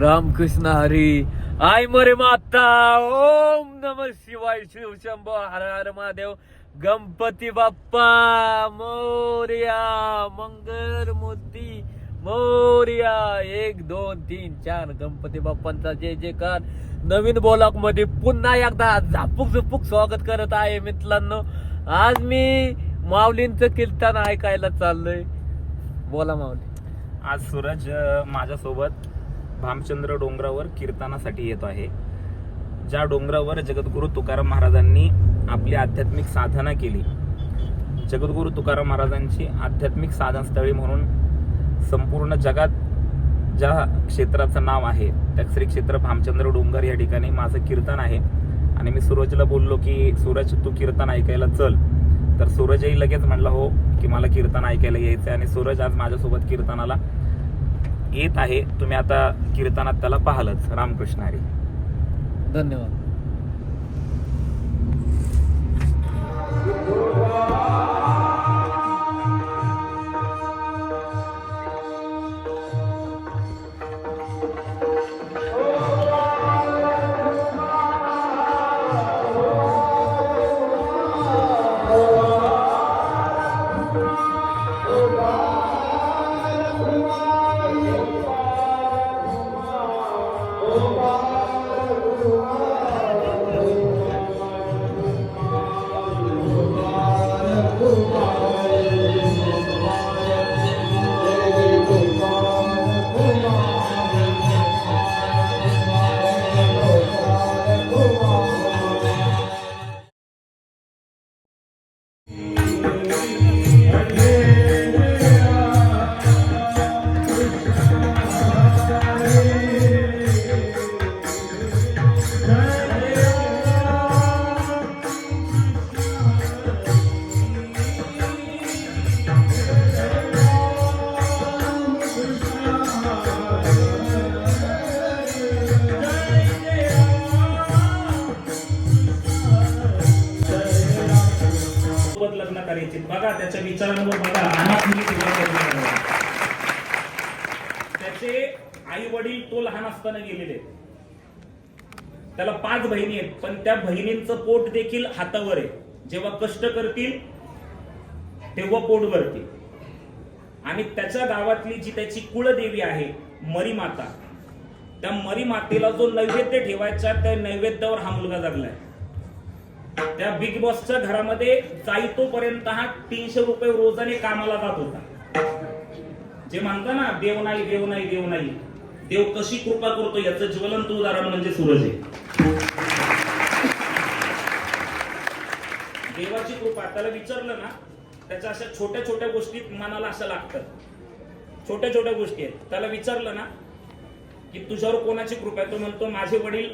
Ramakrishna Hari. I मरे माता ओम नम शिवाय शिव शंभो हर हर महादेव. गणपती बाप्पा मोर्या मंगल मूर्ती मोर्या. एक दोन तीन चार गणपती बाप्पांचा जय जयकार. नवीन ब्लॉकमध्ये पुन्हा एकदा झापूक झुपूक स्वागत करत आहे मित्रांनो. आज मी माऊलींचं कीर्तन ऐकायला चाललोय. बोला माऊली. आज सूरज माझ्यासोबत भामचंद्र डोंगरावर कीर्तनासाठी येतो आहे. ज्या डोंगरावर जगद्गुरू तुकाराम महाराजांनी आपली आध्यात्मिक साधना केली. जगद्गुरू तुकाराम महाराजांची आध्यात्मिक साधनस्थळी म्हणून संपूर्ण जगात ज्या क्षेत्राचं नाव आहे त्या श्री क्षेत्र भामचंद्र डोंगर या ठिकाणी माझं कीर्तन आहे. आणि मी सूरजला बोललो की सूरज तू कीर्तन ऐकायला चल. तर सूरजही लगेच म्हणला हो की मला कीर्तन ऐकायला यायचं आहे आणि सूरज आज माझ्यासोबत कीर्तनाला येत आहे. तुम्ही आता कीर्तनात त्याला पाहालच रामकृष्ण हरी. धन्यवाद. बघा त्याच्या विचारांवर बघा. मुली त्याचे आई वडील तो लहान असताना गेलेले त्याला पाच बहिणी आहेत पण त्या बहिणींचं पोट देखील हातावर आहे. जेव्हा कष्ट करतील तेव्हा पोट भरतील. आणि त्याच्या गावातली जी त्याची कुळदेवी आहे मरी माता त्या मरी मातेला जो नैवेद्य ठेवायचा त्या नैवेद्यावर हा मुलगा जगलाय. त्या बिग बॉसच्या घरामध्ये जाईतोपर्यंत हा तीनशे रुपये रोजाने कामाला जात होता. जे म्हणता ना देव नाही देव नाही देव नाही. देव कशी कृपा करतो याचं ज्वलंत उदाहरण म्हणजे सूरज आहे. देवाची कृपा त्याला विचारलं ना त्याच्या अशा छोट्या छोट्या गोष्टी मनाला अशा लागतात. छोट्या छोट्या गोष्टी आहेत. त्याला विचारलं ना की तुझ्यावर कोणाची कृपा आहे? तो म्हणतो माझे वडील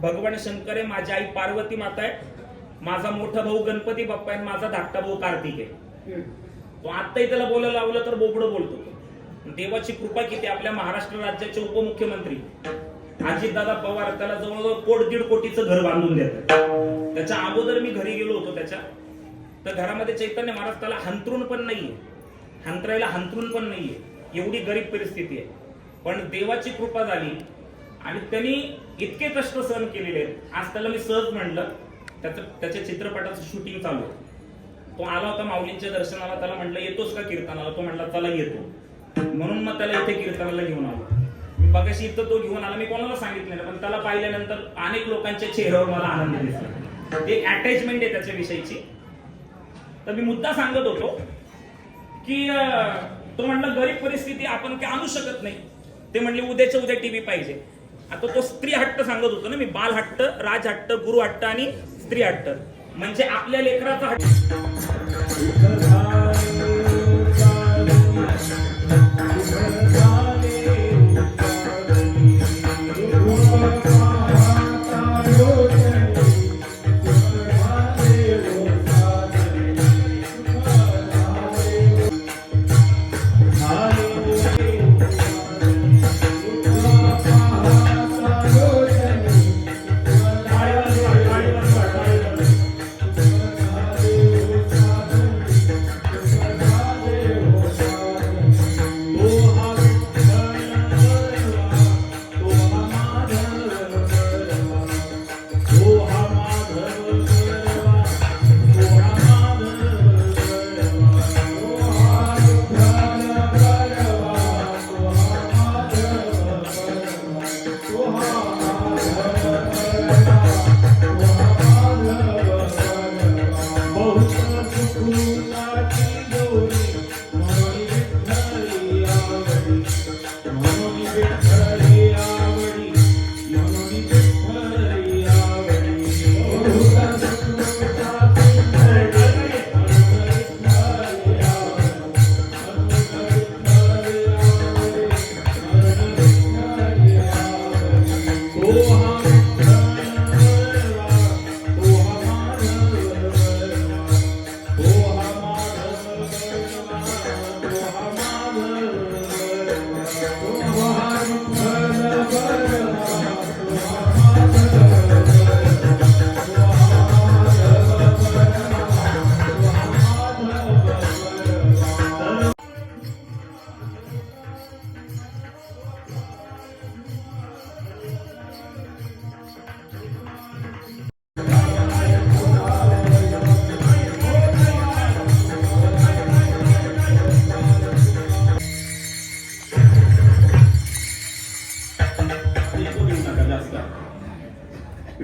भगवान शंकर आहे माझी आई पार्वती माता आहे माझा मोठा भाऊ गणपती बाप्पा आहे आणि माझा धाकटा भाऊ कार्तिक आहे. तो आत्ताही त्याला बोलायला लावलं तर बोबडं बोलतो. देवाची कृपा किती आपल्या महाराष्ट्र राज्याचे उपमुख्यमंत्री अजितदादा पवार त्याला जवळजवळ कोट दीड कोटीचं घर बांधून देतात. त्याच्या अगोदर मी घरी गेलो होतो त्याच्या. तर घरामध्ये चैतन्य महाराज त्याला हंतरून पण नाहीये. हंतरायला हंतरून पण नाहीये. एवढी गरीब परिस्थिती आहे. पण देवाची कृपा झाली आणि त्यांनी इतके कष्ट सहन केलेले आहेत. आज त्याला मी सहज म्हणलं त्याचं त्याच्या चित्रपटाचं शूटिंग चालू होतं तो आला होता माऊलींच्या दर्शनाला त्याला म्हटलं येतोस का कीर्तनाला? तो म्हटला चला येतो. म्हणून मग त्याला इथे कीर्तनाला घेऊन आलो. मी बघाशी इथं तो घेऊन आला मी कोणाला सांगितलं नाही पण त्याला पाहिल्यानंतर अनेक लोकांच्या चेहऱ्यावर मला आनंद दिसला. ते अटॅचमेंट आहे त्याच्या विषयीची तर मी मुद्दा सांगत होतो की तो म्हणला गरीब परिस्थिती आपण काय आणू शकत नाही. ते म्हणले उद्याच्या उद्या टीव्ही पाहिजे. आता तो स्त्री हट्ट सांगत होतो ना मी बाल हट्ट राज हट्ट गुरु हट्ट आणि स्त्री हट्ट म्हणजे आपल्या लेकराचा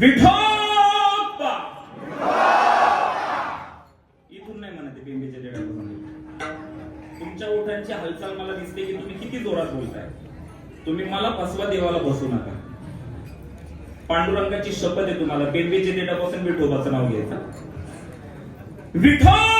विठोबा! इथून नाही म्हणते बिंबीच्या देण्यापासून तुमच्या ओठांची हालचाल मला दिसते की तुम्ही किती जोरात बोलताय. तुम्ही मला फसवा देवाला बसू नका. पांडुरंगाची शपथ आहे तुम्हाला. बेंबीच्या डेटापासून विठोबाचं नाव घ्यायचं. विठोबा!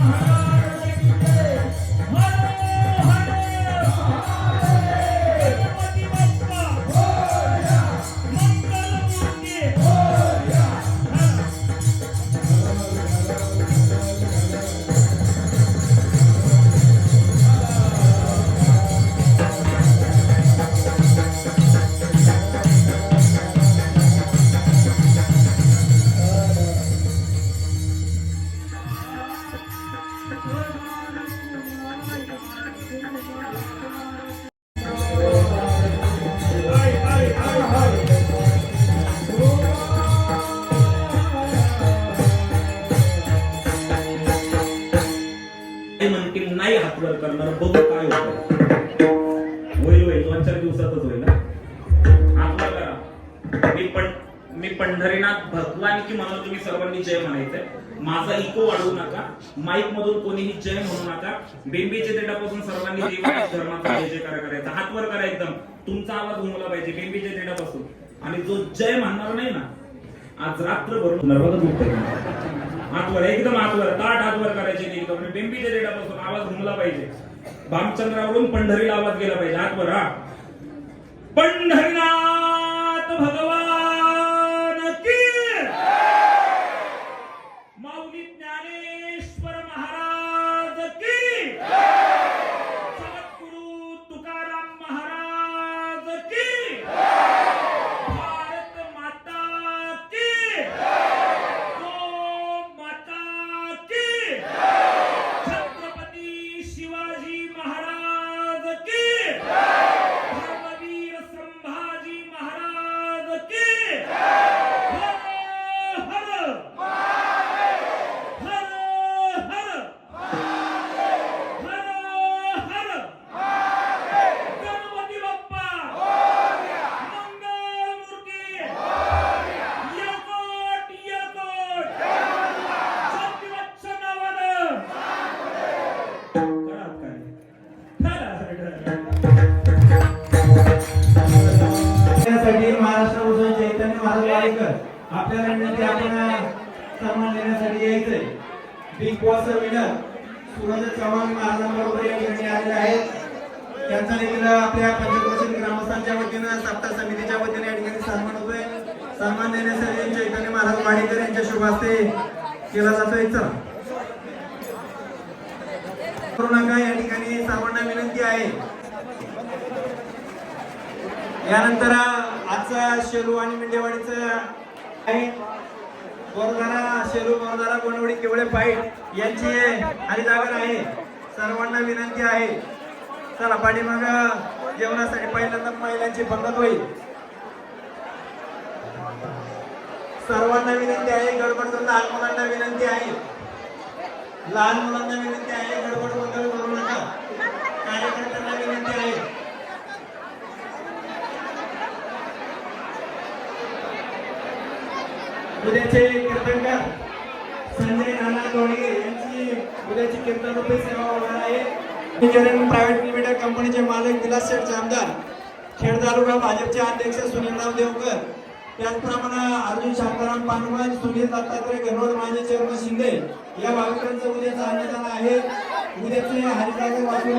Yeah. पंढरीनाथ भगवान की म्हणून तुम्ही सर्वांनी जय म्हणायचंय. माझा इको वाढवू नका. माईक मधून कोणीही जय म्हणू नका. बेंबीच्या देठापासून सर्वांनी धर्माचा जय जयकार करायचा. हात वर करा एकदम. तुमचा आवाज घुमला पाहिजे बेंबीच्या देठापासून. आणि जो जय म्हणणार नाही ना आज रात्र भरून नर्वगत मुक्त हातवर एकदम हातवर ताट हातवर करायचे नाही एकदम. बेंबीच्या देठापासून आवाज घुमला पाहिजे. भामचंद्रावरून पंढरीला आवाज गेला पाहिजे. हातवर हा. पंढरीनाथ! वाडेकर आपल्याला विनंती आपण सन्मान देण्यासाठी यायचंय. Bigg Boss winner Suraj Chavan महाराजांबरोबर या ठिकाणी आलेले आहेत. त्यांचा देखील आपल्या पंचक्रोशीत ग्रामस्थांच्या वतीनं सप्ताह समितीच्या वतीने या ठिकाणी सन्मान होतोय. सन्मान देण्यासाठी चैतन्य महाराज वाडेकर यांच्या शुभ हस्ते केला जातोय चला. करू नका या ठिकाणी सर्वांना विनंती आहे. यानंतर आजचा शेलू आणि मिंडेवाडीचं आहे. बोरदारा शेलू बोरदारा गोणवडी केवळे पाईट यांची हरिजागर आहे. सर्वांना विनंती आहे. चला पाठीमाग जेवणासाठी पहिल्यांदा महिलांची पंगत होईल. सर्वांना विनंती आहे गडबड करून लहान मुलांना विनंती आहे. लहान मुलांना विनंती आहे गडबड गोंधळ करू नका कार्यकर्त्यांना विनंती आहे उद्याचे कीर्तनकार संजय नाना दोडगे यांची उद्याची कीर्तन सेवा होणार आहे. इंजिनिअरिंग प्रायव्हेट लिमिटेड कंपनीचे मालक विलास शेठ जामदार खेड तालुका भाजपचे अध्यक्ष सुनीलराव देवकर त्याचप्रमाणे अर्जुन शांताराम पानवाज सुनील दत्तात्रय गणवत माझे चरण शिंदे या भाविकांचं उद्याचं अन्नदान आहे. उद्याचे हरिजागर वाचून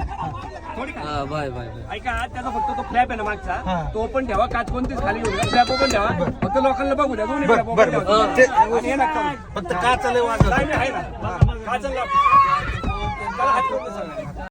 हा, बाय बाय बाय. ऐका त्याचा फक्त तो फ्लॅप आहे ना मागचा. तो पण ठेवा काच कोणतीच खाली येऊ फ्लॅप पण ठेवा. फक्त लोकांना बघू द्या दोन्ही flap open ठेवा. आणि हे नका करू. फक्त का चालू नाही, नाही, आहे ना काच लाव. त्याला हात करून सांगा.